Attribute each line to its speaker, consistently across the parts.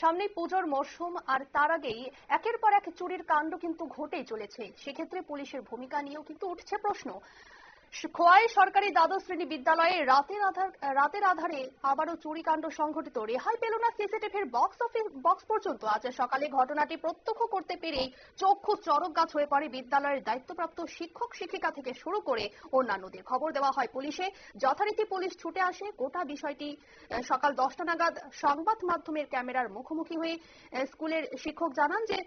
Speaker 1: সামনে পুজোর মরশুম, আর তার আগেই একের পর এক চুরির কাণ্ড কিন্তু ঘটেই চলেছে। সেক্ষেত্রে পুলিশের ভূমিকা নিয়েও কিন্তু উঠছে প্রশ্ন। খোয়াই সরকারি দ্বাদশ শ্রেণি বিদ্যালয়ে রাতের আধার, রাতের আধারে আবারও চুরিকাণ্ড সংঘটিত। রেহাই পেল না সিসিটিভির বক্স অফিস, বক্স পর্যন্ত। আজ সকালে ঘটনাটি প্রত্যক্ষ করতে পেরেই চক্ষু চরক গাছ হয়ে পড়ে বিদ্যালয়ের দায়িত্বপ্রাপ্ত শিক্ষক, শিক্ষিকা থেকে শুরু করে অন্যান্যদের। খবর দেওয়া হয় পুলিশে। যথারীতি পুলিশ ছুটে আসে। গোটা বিষয়টি সকাল দশটা নাগাদ সংবাদ মাধ্যমের ক্যামেরার মুখোমুখি হয়ে স্কুলের শিক্ষক জানান যে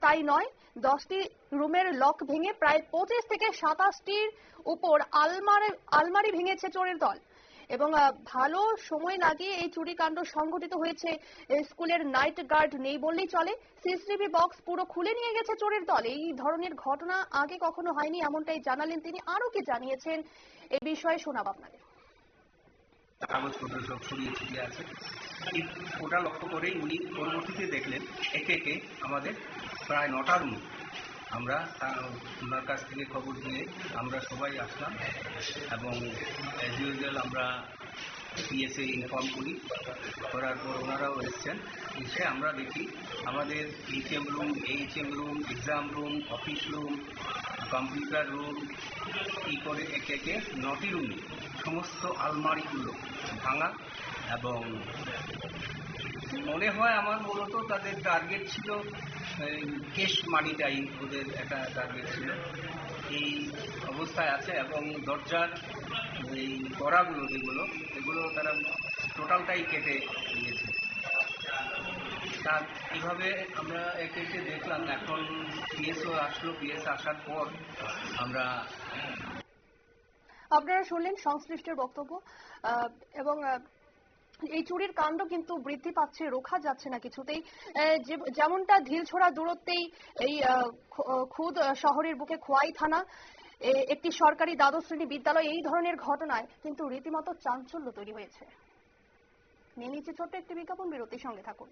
Speaker 1: তাই নয়, দশটি রুমের লক ভেঙে প্রায় পঁচিশ থেকে সাতাশটির উপর আলমারি আলমারি ভেঙেছে চোরের দল। এবং ভালো সময় লাগিয়ে এই চুরি কাণ্ড সংঘটিত হয়েছে। স্কুলের নাইট গার্ড নেই বললেই চলে। সিসিটিভি বক্স পুরো খুলে নিয়ে গেছে চোরের দল। এই ধরনের ঘটনা আগে কখনো হয়নি, এমনটাই জানালেন তিনি। আরও কি জানিয়েছেন, এ বিষয়ে শোনাব আপনাদের।
Speaker 2: কাগজপত্র সব আছে। ওটা লক্ষ্য করেই উনি পরবর্তীতে দেখলেন একে একে আমাদের প্রায় নটা রুম আমরা ওনার কাছ থেকে খবর দিয়ে আমরা সবাই আসলাম এবং অ্যাজ ইউজুয়াল আমরা পিএসএ ইনফর্ম করি। করার পর ওনারাও এসছেন। এসে আমরা দেখি আমাদের HM room HM room exam room office room computer room এই করে একে একে নটি রুমে সমস্ত আলমারিগুলো ভাঙা। এবং মনে হয় আমার মূলত তাদের টার্গেট ছিল কেশ মানিটাই ওদের একটা টার্গেট ছিল। এই অবস্থায় আছে এবং দরজার এই কড়াগুলো যেগুলো, এগুলো তারা টোটালটাই কেটে নিয়েছে। তা এইভাবে আমরা একে একে দেখলাম। এখন পিএসও আসলো পিএস আসার পর আমরা
Speaker 1: আপনারা শুনলেন সংশ্লিষ্টের বক্তব্য এবং এই চুরির কাণ্ড কিন্তু বৃদ্ধি পাচ্ছে, রোখা যাচ্ছে না কিছুতেই। যেমনটা ঢিলছোড়া দূরত্বেই এই খুদ শহরের বুকে খোয়াই থানা একটি সরকারি দ্বাদশ শ্রেণি বিদ্যালয় এই ধরনের ঘটনায় কিন্তু রীতিমতো চাঞ্চল্য তৈরি হয়েছে। নিয়ে নিচ্ছে ছোট্ট একটি বিজ্ঞাপন, বিরতির সঙ্গে থাকুন।